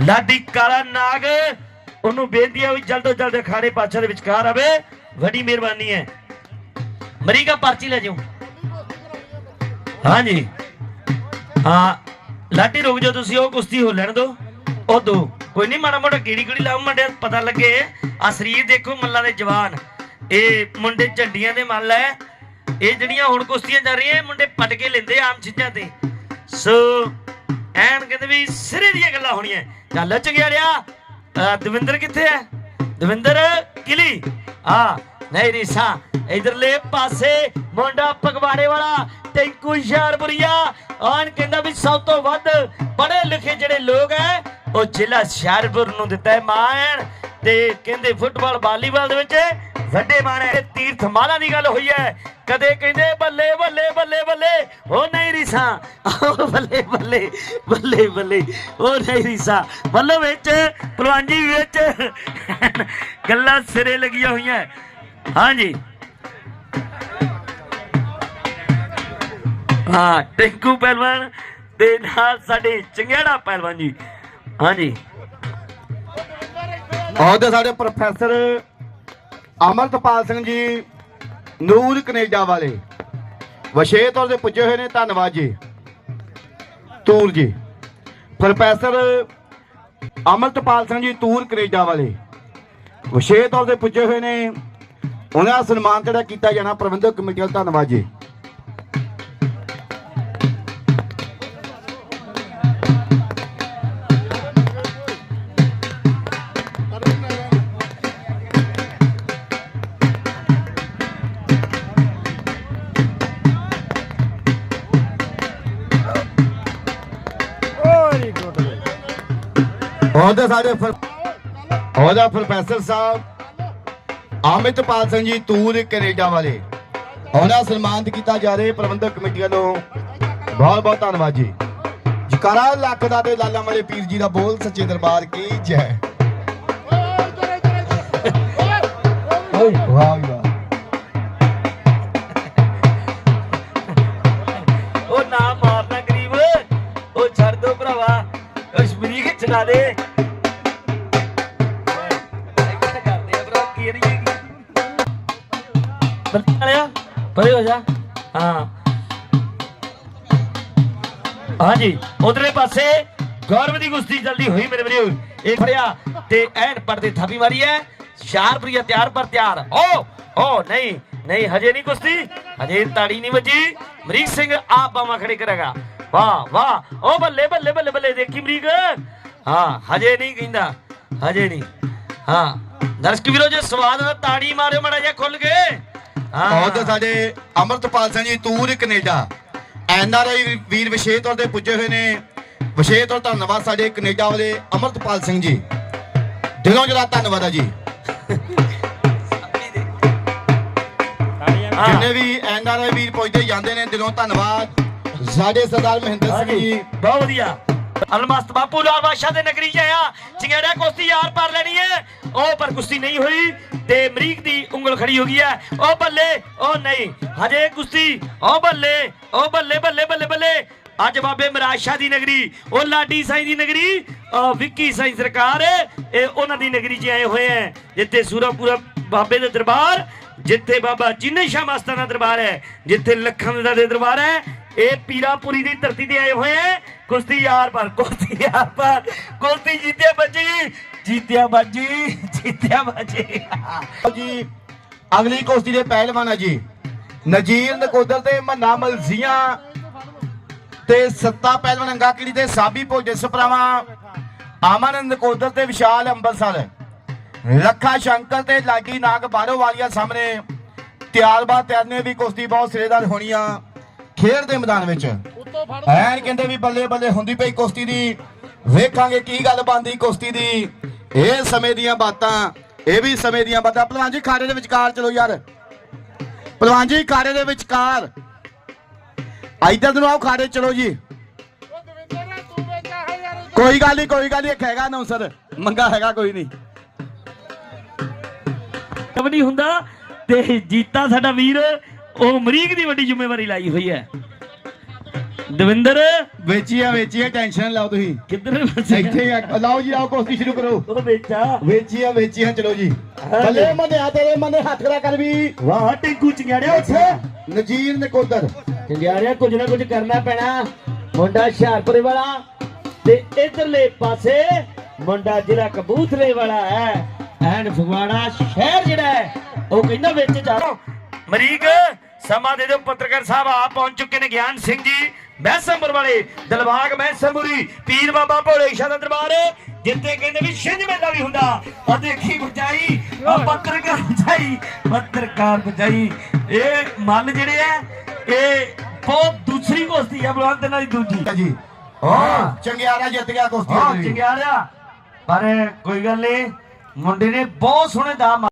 ਲਾਡੀ ਕਾਲਾ ਨਾਗ, ਉਹਨੂੰ ਬੇਨਤੀ ਹੈ ਵੀ ਤੋਂ ਜਲਦ ਅਖਾੜੇ ਪਾਛਾ ਦੇ ਵਿਚਕਾਰ ਆਵੇ, ਵੱਡੀ ਮਿਹਰਬਾਨੀ ਹੈ। ਮਰੀਗਾ, ਪਰਚੀ ਲੈ ਜਾਓ। ਹਾਂਜੀ। ਹਾਂ, ਲਾਡੀ ਰੁਕ ਜਾਓ ਤੁਸੀਂ, ਉਹ ਕੁਸ਼ਤੀ ਹੋ ਲੈਣ ਦੋ। ਉਹ ਦੋ। ਕੋਈ ਨਹੀਂ ਮਾੜਾ ਮੋਟਾ ਕੀੜੀ ਕੀੜੀ ਲਾਓ ਮੁੰਡੇ ਪਤਾ ਲੱਗੇ। ਆ ਸਰੀਰ ਦੇਖੋ, ਮੱਲਾਂ ਦੇ ਜਵਾਨ। ਇਹ ਮੁੰਡੇ ਝੰਡੀਆਂ ਦੇ ਮੱਲ ਹੈ। ਇਹ ਜਿਹੜੀਆਂ ਹੁਣ ਕੁਸ਼ਤੀਆਂ ਚੱਲ ਰਹੀਆਂ, ਇਹ ਮੁੰਡੇ ਪਟ ਕੇ ਲੈਂਦੇ ਆਮ ਚੀਜ਼ਾਂ ਤੇ। ਸੋ, ਐਨ ਕਹਿੰਦੇ ਵੀ ਸਿਰੇ ਦੀਆਂ ਗੱਲਾਂ ਹੋਣੀਆਂ। ਚੱਲ ਚੰਗਿਆੜਿਆ ਦਵਿੰਦਰ ਕਿੱਥੇ ਐ ਦਵਿੰਦਰ, ਕਿਲੀ? ਆ ਨਹੀਂ ਰੀਸਾ, ਇਧਰਲੇ ਪਾਸੇ ਮੁੰਡਾ ਪਗਵਾੜੇ ਵਾਲਾ, ਟੈਂਕੂ ਹੁਸ਼ਿਆਰਪੁਰੀਆ ਆਨ ਕਹਿੰਦਾ ਵੀ ਸਭ ਤੋਂ ਵੱਧ ਪੜ੍ਹੇ ਲਿਖੇ ਜਿਹੜੇ ਲੋਕ ਐ, ਉਹ ਜ਼ਿਲ੍ਹਾ ਹੁਸ਼ਿਆਰਪੁਰ ਨੂੰ ਦਿੱਤਾ ਹੈ ਮਾਣ। ਤੇ ਕਹਿੰਦੇ ਫੁੱਟਬਾਲ, ਵਾਲੀਬਾਲ ਦੇ ਵਿੱਚ ਵੱਡੇ ਮਾਣ ਹੈ ਤੀਰਥ ਮਾਲਾ ਦੀ ਗੱਲ ਹੋਈ ਹੈ ਕਦੇ ਕਹਿੰਦੇ ਬੱਲੇ ਬੱਲੇ ਬੱਲੇ ਬੱਲੇ। ਉਹ ਨਹੀਂ ਰੀਸਾ ਬੱਲੇ ਬੱਲੇ ਬੱਲੇ ਬੱਲੇ। ਉਹ ਨਹੀਂ ਰੀਸਾ ਬੱਲੇ ਵਿੱਚ ਪਲਵਾਂਜੀ ਵਿੱਚ। ਗੱਲਾਂ ਸਿਰੇ ਲੱਗੀਆਂ ਹੋਈਆਂ। ਹਾਂਜੀ। ਹਾਂ, ਟਿੰਕੂ ਪਹਿਲਵਾਨ ਤੇ ਨਾਲ ਸਾਡੇ ਚੰਗਿਆੜਾ ਪਹਿਲਵਾਨ ਜੀ। ਹਾਂਜੀ। ਉਹਦੇ ਸਾਡੇ ਪ੍ਰੋਫੈਸਰ ਅਮਰਤਪਾਲ ਸਿੰਘ ਜੀ ਨੂਰ ਕੈਨੇਡਾ ਵਾਲੇ। ਵਿਸ਼ੇਸ਼ ਤੌਰ ਤੇ ਪੁੱਜੇ ਹੋਏ ਨੇ, ਧੰਨਵਾਦ ਜੀ। ਤੂਰ ਜੀ। ਪ੍ਰੋਫੈਸਰ ਅਮਰਤਪਾਲ ਸਿੰਘ ਜੀ ਤੂਰ ਕੈਨੇਡਾ ਵਾਲੇ। ਵਿਸ਼ੇਸ਼ ਤੌਰ ਤੇ ਪੁੱਜੇ ਹੋਏ ਨੇ। ਉਹਨਾਂ ਦਾ ਸਨਮਾਨ ਜਿਹੜਾ ਕੀਤਾ ਜਾਣਾ ਪ੍ਰਬੰਧਕ ਕਮੇਟੀ ਵੱਲ ਧੰਨਵਾਦ ਜੀ। ਸਾਡੇ ਫਿਰ- ਉਹਦਾ ਪ੍ਰੋਫੈਸਰ ਸਾਹਿਬ। ਅਮਿਤਪਾਲ ਸਿੰਘ ਜੀ ਤੂਰ ਕੈਨੇਡਾ ਵਾਲੇ। ਉਹਨਾਂ ਸਨਮਾਨਿਤ ਕੀਤਾ ਜਾ ਰਿਹਾ ਪ੍ਰਬੰਧਕ ਕਮੇਟੀ ਵੱਲੋਂ ਬਹੁਤ ਬਹੁਤ ਧੰਨਵਾਦ ਜੀ। ਜਕਾਰਾ ਲੱਖ ਦਾ ਤੇ ਲਾਲਾ ਵਾਲੇ ਪੀਰ ਜੀ ਦਾ ਬੋਲ ਸੱਚੇ ਦਰਬਾਰ ਕੀ ਜੈ। ਓਏ ਵਾਹ ਵਾਹ। ਚਲਾ ਦੇ। ਪਰੇ ਹੋ ਜਾ। ਹਾਂ। ਹਾਂਜੀ ਉਧਰਲੇ ਪਾਸੇ ਗੌਰਵ ਦੀ ਗੁਸਤੀ ਜਲਦੀ ਹੋਈ ਮੇਰੇ ਵੀਰੋ। ਇਹ ਫੜਿਆ ਤੇ ਐਨ ਪਰਦੇ ਥਾਪੀ ਮਾਰੀ ਹੈ। ਸ਼ਾਰਪ੍ਰਿਆ ਤਿਆਰ ਪਰ ਤਿਆਰ। ਓ ਓ ਨਹੀਂ ਨਹੀਂ ਹਜੇ ਨਹੀਂ ਕੁਸ਼ਤੀ। ਹਜੇ ਤਾੜੀ ਨਹੀਂ ਵੱਜੀ। ਮਰੀਕ ਸਿੰਘ ਆਪ ਬਾਵਾ ਖੜੇ ਕਰੇਗਾ। ਵਾਹ ਵਾਹ। ਓ ਬੱਲੇ ਬੱਲੇ ਬੱਲੇ ਬੱਲੇ ਦੇਖੀ ਮਰੀਕ। ਹਾਂ ਹਜੇ ਨਹੀਂ ਕਹਿੰਦਾ। ਹਜੇ ਨਹੀਂ। ਹਾਂ ਦਰਸ਼ਕ ਵੀਰੋ ਜੇ ਸਵਾਦ ਦਾ ਤਾੜੀ ਮਾਰਿਓ ਮੜਾ ਜਿਹਾ ਖੁੱਲ ਕੇ। ਉਹਦੇ ਸਾਡੇ ਅਮਰਤਪਾਲ ਸਿੰਘ ਜੀ ਤੂਰ ਕੈਨੇਡਾ। ਐਨ ਆਰ ਆਈ ਵੀਰ ਵਿਸ਼ੇਸ਼ ਤੌਰ ਤੇ ਪੁੱਜੇ ਹੋਏ ਨੇ। ਵਿਸ਼ੇਸ਼ ਤੌਰ ਧੰਨਵਾਦ ਸਾਡੇ ਕੈਨੇਡਾ ਵਾਲੇ ਅਮਰਤਪਾਲ ਸਿੰਘ ਜੀ। ਦਿਲੋਂ ਜਿਹੜਾ ਧੰਨਵਾਦ ਹੈ ਜੀ। ਹਾਂ। ਜਿੰਨੇ ਵੀ ਐਨ ਆਰ ਆਈ ਵੀਰ ਪੁੱਜਦੇ ਜਾਂਦੇ ਨੇ ਦਿਲੋਂ ਧੰਨਵਾਦ। ਸਾਡੇ ਸਰਦਾਰ ਮਹਿੰਦਰ ਸਿੰਘ ਜੀ। ਬਹੁਤ ਵਧੀਆ। ਅਲਮਸਤ ਬਾਪੂ ਲਾਲ ਬਾਦਸ਼ਾਹ ਦੇ ਨਗਰੀ ਚ ਆਇਆ। ਕੁਸ਼ਤੀ ਯਾਰ ਪਰ ਲੈਣੀ ਹੈ। ਉਹ ਪਰ ਕੁਸ਼ਤੀ ਨਹੀਂ ਹੋਈ ਤੇ ਅਮਰੀਕ ਦੀ ਉਂਗਲ ਖੜੀ ਹੋ ਗਈ ਹੈ। ਉਹ ਬੱਲੇ, ਉਹ ਨਹੀਂ, ਹਜੇ ਕੁਸ਼ਤੀ, ਉਹ ਬੱਲੇ ਉਹ ਬੱਲੇ ਬੱਲੇ ਬੱਲੇ ਬੱਲੇ। ਅੱਜ ਬਾਬੇ ਮਰਾਜ ਦੀ ਨਗਰੀ, ਉਹ ਲਾਡੀ ਸਾਈਂ ਦੀ ਨਗਰੀ, ਉਹ ਵਿੱਕੀ ਸਾਈਂ ਸਰਕਾਰ, ਇਹ ਉਹਨਾਂ ਦੀ ਨਗਰੀ 'ਚ ਆਏ ਹੋਏ ਹੈ। ਜਿੱਥੇ ਸੂਰਾਪੁਰਾ ਬਾਬੇ ਦੇ ਦਰਬਾਰ, ਜਿੱਥੇ ਬਾਬਾ ਜਿੰਨੇ ਸ਼ਾਹ ਮਸਤਾਨਾ ਦਾ ਦਰਬਾਰ ਹੈ, ਜਿੱਥੇ ਲੱਖਾਂ ਦਾ ਦੇ ਦਰਬਾਰ ਹੈ ਇਹ ਪੀਰਾਪੁਰੀ ਦੀ ਧਰਤੀ ਤੇ ਆਏ ਹੋਏ ਕੁਸ਼ਤੀ ਯਾਰ ਪਰ ਕੁਸ਼ਤੀ ਯਾਰ ਪਰ ਕੁਸ਼ਤੀ ਜੀਤਿਆ ਬੱਜੀ ਜੀਤਿਆ ਬੱਜੀ ਜੀਤਿਆ ਬੱਜੀ ਜੀ, ਅਗਲੀ ਕੁਸ਼ਤੀ ਦੇ ਪਹਿਲਵਾਨ ਆ ਜੀ। ਨਜੀਰ ਨਕੋਦਰ ਤੇ ਮੰਨਾ ਮਲਜ਼ੀਆਂ ਤੇ ਸੱਤਾ ਪਹਿਲਵਾਨ ਅੰਗਾਕੜੀ ਤੇ ਸਾਬੀ ਭੋਜਨ ਸਪਰਾਵਾ ਆਮਨ ਨਕੋਦਰ ਤੇ ਵਿਸ਼ਾਲ ਅੰਬਰਸਰ। ਲੱਖਾ ਸ਼ੰਕਰ ਤੇ ਲਾਗੀ ਨਾਗ ਬਾਰੋ ਵਾਲੀਆ ਸਾਹਮਣੇ। ਤਿਆਰਬਾ ਤਿਆਰਨੇ ਵੀ ਕੁਸ਼ਤੀ ਬਹੁਤ ਸਿਰੇਦਾਰ ਹੋਣੀਆਂ। ਖੇਡ ਦੇ ਮੈਦਾਨ ਵਿੱਚ। ਐਨ ਕਹਿੰਦੇ ਵੀ ਬੱਲੇ ਬੱਲੇ ਹੁੰਦੀ ਪਈ ਕੁਸ਼ਤੀ ਦੀ। ਵੇਖਾਂਗੇ ਕੀ ਗੱਲ ਬਣਦੀ ਕੁਸ਼ਤੀ ਦੀ। ਇਹ ਸਮੇਂ ਦੀਆਂ ਬਾਤਾਂ ਇਹ ਵੀ ਸਮੇਂ ਦੀਆਂ ਬਾਤਾਂ। ਪਹਿਲਵਾਨ ਜੀ ਖਾੜੇ ਦੇ ਵਿਚਕਾਰ ਚਲੋ ਯਾਰ। ਪਹਿਲਵਾਨ ਜੀ ਖਾੜੇ ਦੇ ਵਿਚਕਾਰ। ਇੱਧਰ ਨੂੰ ਆਓ ਖਾੜੇ ਚਲੋ ਜੀ। ਕੋਈ ਗੱਲ ਨਹੀਂ ਕੋਈ ਗੱਲ ਨਹੀਂ ਇੱਕ ਹੈਗਾ ਨਾ ਸਰ ਮੰਗਾ ਹੈਗਾ ਕੋਈ ਨਹੀਂ ਕਬੱਡੀ ਹੁੰਦਾ ਤੇ ਜੀਤਾ ਸਾਡਾ ਵੀਰ ਉਹ ਅਮਰੀਕ ਦੀ ਵੱਡੀ ਜ਼ਿੰਮੇਵਾਰੀ ਲਾਈ ਹੋਈ ਹੈ। ਦਵਿੰਦਰ? ਵੇਚੀਆ ਵੇਚੀਆ ਟੈਨਸ਼ਨ ਲਾਓ ਤੁਸੀਂ। ਕਿੱਧਰ ਫਸੇ ਇੱਥੇ ਆ- ਲਾਓ ਜੀ ਆਓ ਕੁਸ਼ਤੀ ਸ਼ੁਰੂ ਕਰੋ। ਉਹ ਵੇਚਾ ਵੇਚੀਆ। ਵੇਚੀਆ ਚਲੋ ਜੀ। ਬੱਲੇ ਮੰਨਿਆ ਤੇਰੇ ਮੰਨੇ ਹੱਥ ਖੜਾ ਕਰ ਵੀ। ਵਾਹ ਟਿੰਕੂ ਚੰਗਿਆੜਿਆ ਇੱਥੇ ਨਜੀਰ ਨਕੋਦਰ। ਚੰਗਿਆੜਿਆ ਕੁਝ ਨਾ ਕੁਝ ਕਰਨਾ ਪੈਣਾ। ਮੁੰਡਾ ਹੁਸ਼ਿਆਰਪੁਰੇ ਵਾਲਾ ਤੇ ਇਧਰਲੇ ਪਾਸੇ ਮੁੰਡਾ ਜਿਹੜਾ ਕਬੂਤਰੇ ਵਾਲਾ ਹੈ ਐਨ ਫਗਵਾੜਾ ਸ਼ਹਿਰ ਜਿਹੜਾ ਹੈ ਉਹ ਕਹਿੰਦਾ ਵਿੱਚ ਜਾ। ਮਰੀਕ ਸਮਾਂ ਦੇ ਦਿਓ ਪੱਤਰਕਾਰ ਸਾਹਿਬ ਆ ਪਹੁੰਚ ਚੁੱਕੇ ਨੇ ਗਿਆਨ ਸਿੰਘ ਜੀ। ਬੈਸੰਬਰ ਵਾਲੇ ਦਿਲਬਾਗ ਮੈਸੰਬਰੀ ਪੀਰ ਬਾਬਾ ਭੋਲੇ ਸ਼ਾਹ ਦਾ ਦਰਬਾਰ ਜਿੱਥੇ ਕਹਿੰਦੇ ਵੀ ਛਿੰਝ ਮੇਲਾ ਵੀ ਹੁੰਦਾ। ਆ ਦੇਖੀ ਬਚਾਈ ਆ ਪੱਤਰਕਾਰ ਬਚਾਈ ਪੱਤਰਕਾਰ ਬਚਾਈ ਇਹ ਮੱਲ ਜਿਹੜੇ ਆ ਇਹ ਬਹੁਤ ਦੂਸਰੀ ਕੁਸ਼ਤੀ ਆ ਬਲਵੰਤ ਇਹਨਾਂ ਦੀ ਦੂਜੀ। ਜੀ। ਹਾਂ। ਚੰਗਿਆਰਾ ਜਿੱਤ ਗਿਆ ਕੁਸ਼ਤੀ ਹਾਂ ਦੇ ਵਿੱਚ। ਚੰਗਿਆੜਿਆ ਪਰ ਕੋਈ ਗੱਲ ਨਹੀਂ ਮੁੰਡੇ ਨੇ ਬਹੁਤ ਸੋਹਣੇ ਦਾਮ